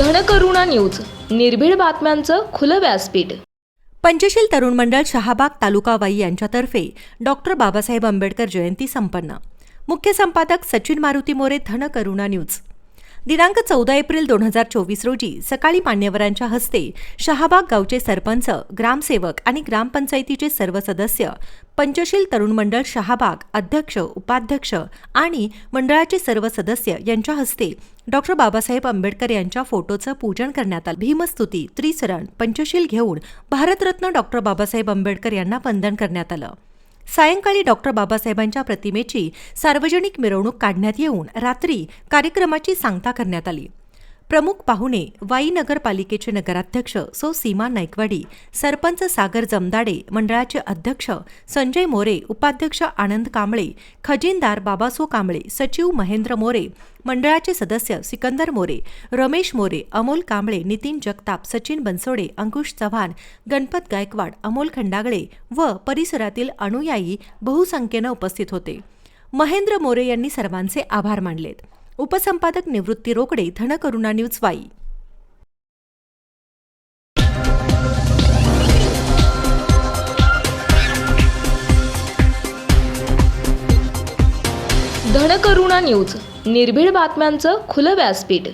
Dhankaruna news निर्भीड बातम्यांचं खुलं व्यासपीठ. पंचशील तरुण मंडळ शहाबाग तालुका वाई यांच्यातर्फे डॉक्टर बाबासाहेब आंबेडकर जयंती संपन्न. मुख्य संपादक सचिन मारुती मोरे धन करुणा न्यूज. दिनांक चौदा एप्रिल दोन हजार चोवीस रोजी सकाळी मान्यवरांच्या हस्ते शहाबाग गावचे सरपंच ग्रामसेवक आणि ग्रामपंचायतीचे सर्व सदस्य पंचशील तरुण मंडळ शहाबाग अध्यक्ष उपाध्यक्ष आणि मंडळाचे सर्व सदस्य यांच्या हस्ते डॉक्टर बाबासाहेब आंबेडकर यांच्या फोटोचं पूजन करण्यात आलं. भीमस्तुती त्रिसरण पंचशील घेऊन भारतरत्न डॉक्टर बाबासाहेब आंबेडकर यांना वंदन करण्यात आलं. सायंकाळी डॉक्टर बाबासाहेबांच्या प्रतिमेची सार्वजनिक मिरवणूक काढण्यात येऊन रात्री कार्यक्रमाची सांगता करण्यात आली. प्रमुख पाहुणे वाई नगरपालिकेचे नगराध्यक्ष सौ सीमा नायकवाडी सरपंच सागर जमदाडे मंडळाचे अध्यक्ष संजय मोरे उपाध्यक्ष आनंद कांबळे खजिनदार बाबासो कांबळे सचिव महेंद्र मोरे मंडळाचे सदस्य सिकंदर मोरे रमेश मोरे अमोल कांबळे नितीन जगताप सचिन बनसोडे अंकुश चव्हाण गणपत गायकवाड अमोल खंडागळे व परिसरातील अनुयायी बहुसंख्येनं उपस्थित होते. महेंद्र मोरे यांनी सर्वांचे आभार मानलेत. उपसंपादक निवृत्ती रोकडे धनकरुणा न्यूज वाई धनकरुणा न्यूज निर्भीड बातम्यांचं खुलं व्यासपीठ.